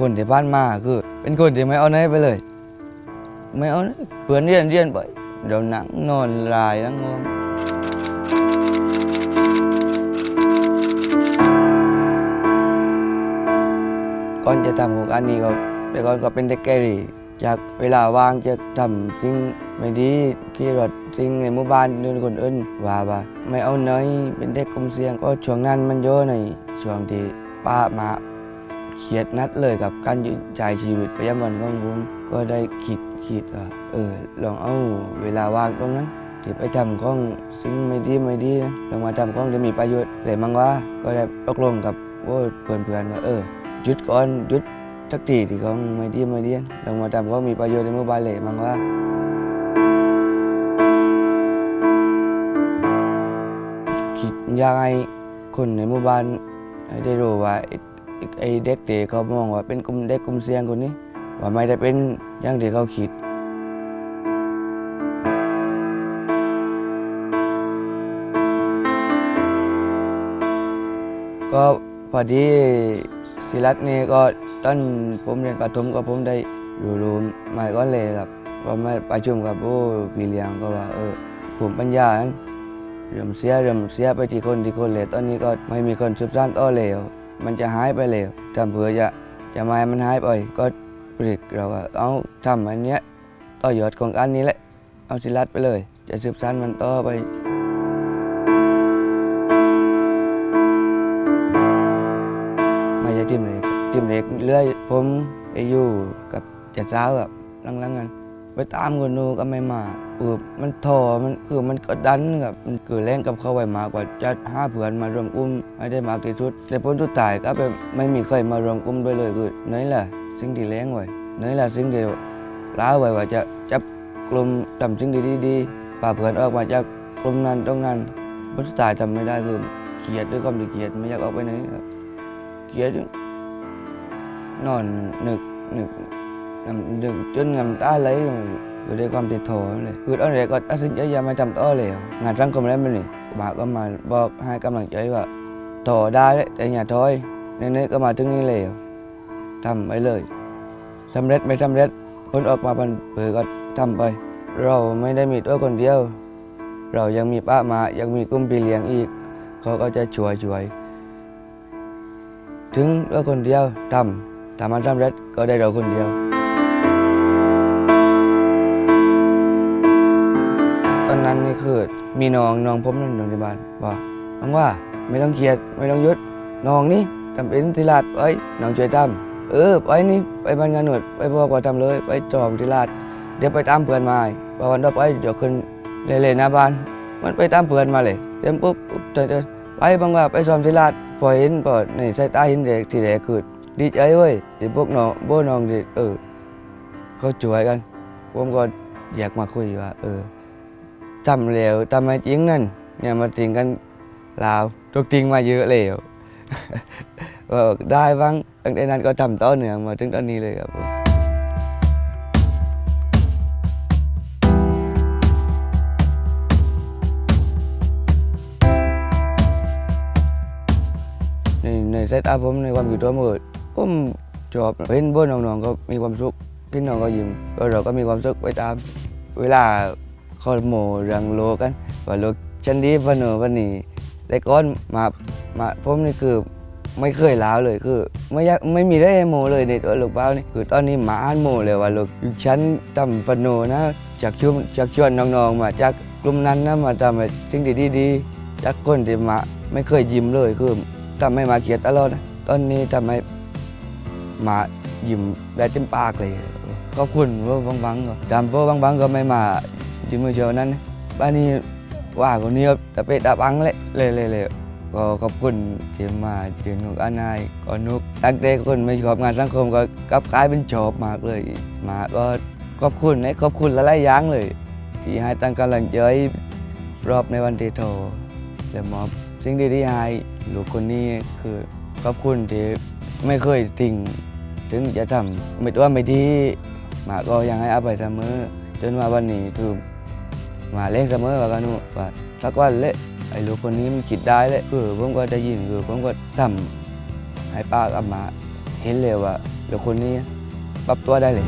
คนที่บ้านมาคือ เป็นคนที่ไม่เอาไหนไปเลย ไม่เอาไหนเพื่อนเรียนเรียนไปเดี๋ยวนั่งนอนลายนั่งงงก่อนจะทำโครงการนี้ก็แต่ก่อนก็เป็นเด็กแกรี่จากเวลาว่างจะทำสิ่งไม่ดีขี่รถสิ่งในหมู่บ้านเดินคนอื่นว่าว่าไม่เอาเนยเป็นเด็กกลุ่มเสี่ยงเพราะช่วงนั้นมันเยอะในช่วงที่ป้ามา เครียดนัดเลยกับการยืนจ่ายชีวิตประจำวันของผมก็ได้คิดคิดว่าเออลองเอาเวลาว่างตรงนั้นที่ไปทำข้องสิ่งไม่ดีไม่ดีนะลองมาทำข้องจะมีประโยชน์เลยมั้งว่าก็ได้ตกลงกับโอ้เพื่อนเพื่อนๆว่าเออหยุดก่อนหยุดสักทีที่ของไม่ดีไม่ดีลองมาทำข้องมีประโยชน์ในหมู่บ้านเลยมั้งว่าคิดยากให้คนในหมู่บ้านให้ได้รู้ว่า ไอ้ไอ้ไอ้เด็กเขามองว่าเป็นกลุ่มเด็กกลุ่มเสี่ยงคนนี้ ว่าไม่ได้เป็นอย่างที่เขาคิดก็พอดีศิลัดนี่ก็ตอนผมเรียนประถมก็ผมได้รู้รู้มาก็เลยครับพอมาประชุมกับโอ้พี่เลี้ยงก็ว่าเออผมปัญญาเริ่มเสียเริ่มเสียไปที่คนที่คนเลยตอนนี้ก็ไม่มีคนสืบสานต่อแล้ว มันจะหายไปแล้วทำเพื่อจะจะม่ให้มันหายไปก็ปรึกเราว่าเอาทำอันเนี้ยต่อยอดของอันนี้แหละ เอาศิลัดไปเลย จะสืบสานมันต่อไปไม่ใช่ทีมเล็กทีมเล็กเรื่อยผมไปอยู่กับจ็ดสาวแบลังๆกัน ไปตามคนนูก็ไม่มา เออมันทอมันคือมันกดดันกับมันเกิดแรงกับเขาไว้มากกว่าจะห้าเพื่อนมารวมกลุ่มให้ได้มากที่สุด แต่ผลทุดท้ายก็ไปไม่มีใครมารวมกลุ่มด้วยเลยคือนี่แหละสิ่งที่แรงไว้นี่แหละสิ่งที่ล้าไว้ว่าจะจับกลุ่มทำสิ่งดีๆๆพาเพื่อนออกมาจากกลุ่มนั้นตรงนั้นผลสุดท้ายทำไม่ได้คือเกลียดด้วยความดีเกลียดไม่อยากออกไปไหนครับเกลียดนอนหนึกหนึกน้ำดึกจนน้ำตาไหล คือด้วยความติดโถเลยคือตอนแรกก็ตัดสินใจอย่ามาทำต่อเลยงานสังคมแล้วมันนี่บาก็มาบอกให้กำลังใจว่าต่อได้แต่อย่าถอยในนี้ก็มาถึงนี้แล้วทำไปเลยสำเร็จไม่สำเร็จผลออกมาเป็นเผือก็ทำไป เราไม่ได้มีตัวคนเดียว เรายังมีป้ามายังมีกลุ่มพี่เลี้ยงอีก เขาก็จะช่วยช่วย ถึงเราคนเดียวทำทำมันสำเร็จก็ได้เราคนเดียว นนั้นนี่คือ มีน้องน้องผมนั่นอยู่ในบ้านว่าน้องว่าไม่ต้องเครียดไม่ต้องยุดน้องนี่ทำเป็นศิลาดไปน้องช่วยทำเออไปนี่ไปบ้านงานหนวดไปบอกว่าทำเลยไปจอมศิลาดเดี๋ยวไปตามเพื่อนมาพอวันต่อไปเดี๋ยวขึ้นเล่นๆหน้าบ้าน มันไปตามเพื่อนมาเลยเต็มปุ๊บปุ๊บเจอเจอไปบางว่าไปซ้อมศิลาดพอเห็นพอในสายตาเห็นเด็กที่แรกคือดีใจเว้ยที่พวกน้องพวกน้องที่เออเขาช่วยกันผมก็อยากมาคุยว่าเออ ทำแล้วทำไมจริงนั่นเนี่ยมาจริงกันลาวทุกจริงมาเยอะแล้วว่าได้บ้างตั้งแต่นั้นก็ทำต่อเนื่องมาถึงตอนนี้เลยครับผมในในสายตาผมในความคิดตัวผมผมชอบเห็นพวกน้องๆก็มีความสุขที่น้องก็ยิ้มก็เราก็มีความสุขไปตามเวลา ขาโมเรื่องโลกกันว่าโลกฉันดีวันโนวันนี้แต่ก่อนมามาผมนี่คือไม่เคยลาวเลยคือไม่ยากไม่มีได้โมเลยในตัวลูกเป้านี่คือตอนนี้หมาอ่านโมเลยว่าลูกฉันทำฟันโนนะจากชวนจากชวนน้องๆมาจากกลุ่มนั้นนะมาทำสิ่งดีดีๆจากคนที่มาไม่เคยยิ้มเลยคือทำให้มาเขียดตลอดนะตอนนี้ทำให้มายิ้มได้เต็มปากเลยขอบคุณพวกบางๆก็จำเพวกบางๆก็ไม่มา ที่มือเช้านั้นบ้านนี้ว่าคนนี้ก็ตะเปะตะปังเลยเลยเลยเลยก็ขอบคุณที่มาเชิญของอานายก็นุกตั้งแต่คนไม่ชอบงานสังคมก็กลับกลายเป็นชอบมากเลย มาก็ขอบคุณนะขอบคุณหลายๆอย่างเลย ที่ให้ตั้งกำลังใจรอบในวันที่โทรและมอบสิ่งดีๆให้ลูกคนนี้คือขอบคุณที่ไม่เคยทิ้งถึงจะทำไม่ว่าไม่ดีมาก็ยังให้อภัยเสมอจนมาวันนี้คือ มาเล่นเสมอว่ากันนู่ว่าสักวันเละไอ้ลูกคนนี้มันคิดได้เละคือผมก็จะยินคือผมก็ทำให้ป้ากับหมา เห็นเลยว่าลูกคนนี้ปรับตัวได้เลย